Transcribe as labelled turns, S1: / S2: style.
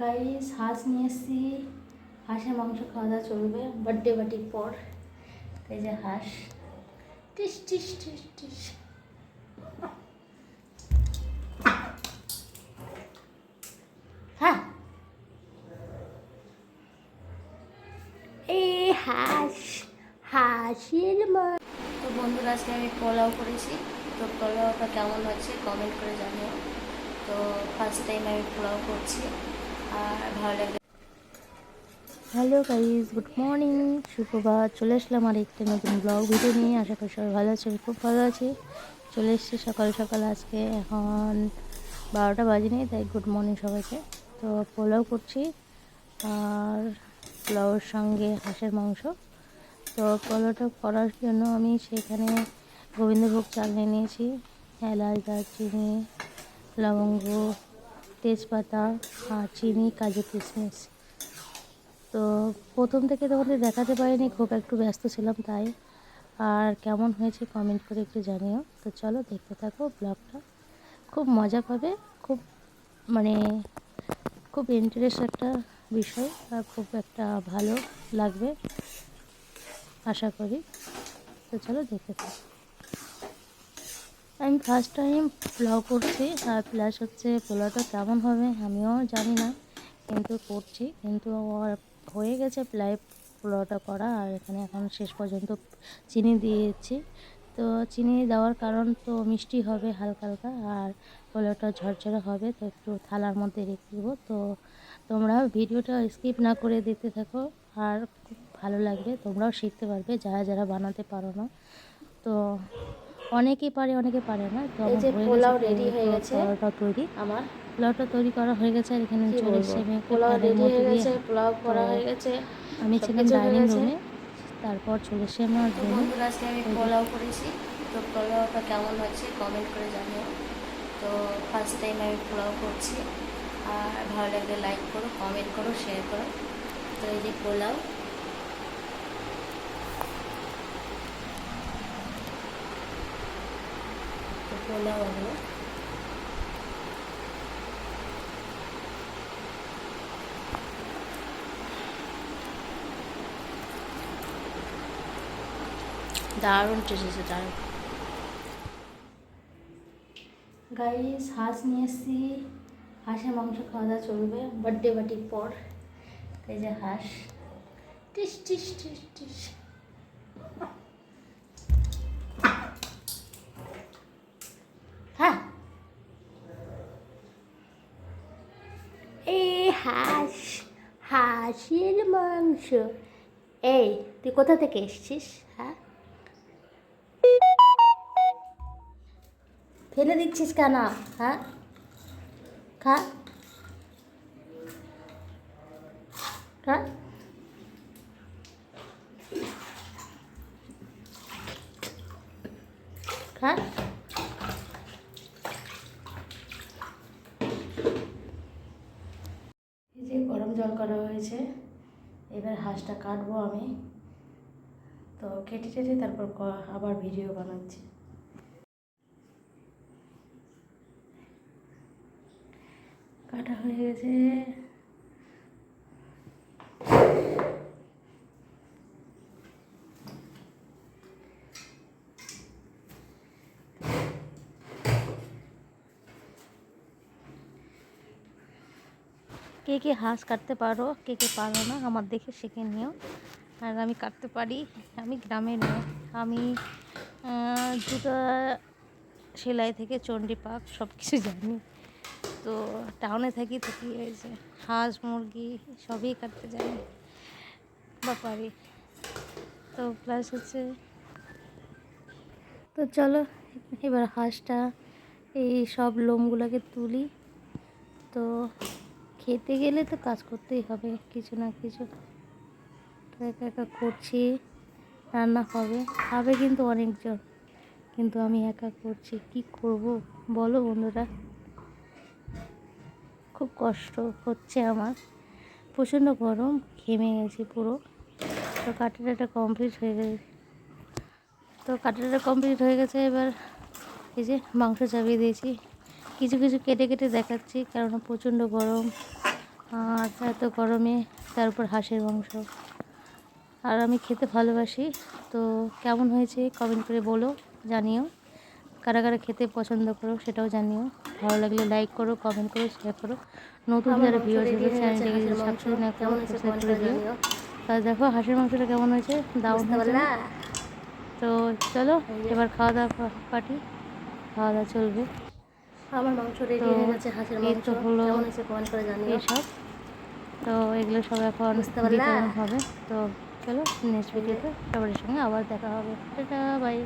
S1: Guys হাঁস নিয়ে এসেছি হাঁসের মাংস খাওয়া দাওয়া চলবে বার্থডে পার্টির পর। এই যে হাঁস। টিস টিস টিস টিস। হ্যাঁ এই হাঁস তো বন্ধুরা, আজকে আমি পোলাও করেছি। তো পোলাওটা কেমন হচ্ছে কমেন্ট করে জানিও। তো ফার্স্ট টাইম আমি পোলাও করছি। Hello guys good morning. সুপ্রভাত চলে আসলাম আর একটা নতুন ব্লগ ভিডিও নিয়ে। আশা করি সবাই ভালো আছে খুব ভালো আছি। চলে এসেছি সকাল সকাল আজকে। এখন বারোটা বাজেনি, তাই গুড মর্নিং সবাইকে। তো পোলাও করছি আর পোলাওর সঙ্গে হাঁসের মাংস। তো পোলাওটা করার জন্য আমি সেখানে গোবিন্দভোগ চাল নিয়ে নিয়েছি, এলাচ, দারচিনি, লবঙ্গ তেজপাতা আর চিনি, কাজু কিশমিশ তো প্রথম থেকে তোমাদের দেখাতে পারিনি, খুব একটু ব্যস্ত ছিলাম তাই। আর কেমন হয়েছে কমেন্ট করে একটু জানিও। তো চলো দেখতে থাকো ব্লগটা খুব মজা পাবে, খুব মানে খুব ইন্টারেস্ট একটা বিষয় আর খুব একটা ভালো লাগবে, আশা করি। তো চলো দেখতে থাকো। আমি ফার্স্ট টাইম ব্লগ করছি, আর প্লাস হচ্ছে পোলাওটা কেমন হবে আমিও জানি না, কিন্তু করছি, কিন্তু হয়ে গেছে প্রায় পোলাওটা করা, আর এখানে এখন শেষ পর্যন্ত চিনি দিয়েছি। তো চিনি দেওয়ার কারণ তো মিষ্টি হবে হালকা হালকা, আর পোলাওটা ঝরঝরে হবে, তো একটু থালার মধ্যে রেখে দেবো। তো তোমরা ভিডিওটা স্কিপ না করে দেখতে থাকো, আর খুব ভালো লাগবে, তোমরাও শিখতে পারবে, যারা যারা বানাতে পারো না। তো অনেকেই পারে অনেকে পারে না। তো
S2: এই যে
S1: আমার
S2: পোলাও রেডি হয়ে গেছে।
S1: পোলাওটা তৈরি।
S2: আমার।
S1: পোলাওটা তৈরি করা হয়ে গেছে আর এখানে চলে এসেছি আমি
S2: পোলাও রেডি হয়ে গেছে পোলাও করা হয়ে গেছে
S1: আমি ছিলাম ডাইনিং রুমে তারপর চলে এসে আমার
S2: বন্ধুরা আজকে আমি পোলাও করেছি। তো পোলাওটা কেমন হচ্ছে কমেন্ট করে জানিও। তো ফার্স্ট টাইম আমি পোলাও করছি। আর ভালো লাগলে লাইক করো কমেন্ট করো শেয়ার করো। তো এই যে পোলাও তো পোলাও হলো দারুণ টেস্ট এসেছে দারুণ
S1: গাইস হাঁস নিয়ে এসেছি হাঁসের মাংস খাওয়া দাওয়া চলবে বার্থডে পার্টির পর এই যে হাঁস টিস টিস টিস টিস হাঁস, হাঁসের মাংস। এই, তুই কোথা থেকে এসছিস? হ্যাঁ? ফেলে দিচ্ছিস কেন? হ্যাঁ? খা। খা। খা এই যে গরম জল করা হয়েছে। এবার হাঁসটা কাটবো আমি। তো কেটে টেটে তারপর আবার ভিডিও বানাচ্ছি। কাটা হয়ে গেছে। কে কে হাঁস কাটতে পারো, কে কে পারো না, আমার দেখে শিখে নিও। আর আমি কাটতে পারি, আমি গ্রামের মেয়ে। আমি জুতা সেলাই থেকে চণ্ডী পাক সব কিছু জানি। তো টাউনে থাকি তো কী হয়েছে হাঁস, মুরগি সবই কাটতে জানি বা পারি তো প্লাস হচ্ছে তো চলো, এবার হাঁসটা, এই সব লোমগুলোকে তুলি। তো খেতে গেলে তো কাজ করতেই হবে, কিছু না কিছু। তো একা একা করছি, রান্না হবে খাবে কিন্তু অনেকজন। কিন্তু আমি একা করছি, কি করব? বলো বন্ধুরা। খুব কষ্ট হচ্ছে আমার। প্রচণ্ড গরম, ঘেমে গেছি পুরো। তো কাটাটা কমপ্লিট হয়ে গেছে। তো কাটাটা কমপ্লিট হয়ে গেছে, এবার এই যে মাংস চাপিয়ে দিয়েছি। কিছু কিছু কেটে কেটে দেখাচ্ছি কেননা প্রচণ্ড গরম। আর এত গরমে তার উপর হাঁসের মাংস। আর আমি খেতে ভালোবাসি তো কেমন হয়েছে কমেন্ট করে বলো জানিও। কারা কারা খেতে পছন্দ করো সেটাও জানিও। ভালো লাগলে লাইক করো কমেন্ট করো শেয়ার করো। নতুন যারা ভিউয়ার্স আছে চ্যানেলটাকে যদি সাবস্ক্রাইব না করো সাবস্ক্রাইব করে
S2: করে
S1: দিও।
S2: জানিও।
S1: তা দেখো হাঁসের মাংসটা কেমন হয়েছে? দারুণ হয়েছে। তো চলো এবার খাওয়া দাওয়া পার্টি। খাওয়া দাওয়া চলবে।
S2: আমার মাংস রেডি হয়ে গেছে হাঁসের মাংস। কেমন হয়েছে কমেন্ট করে জানিও।
S1: সব। তো এগুলো সব এখন
S2: বুঝতে
S1: পারলাম হবে। তো চলো নেক্সট ভিডিওতে সবার সঙ্গে আবার দেখা হবে। Tata bye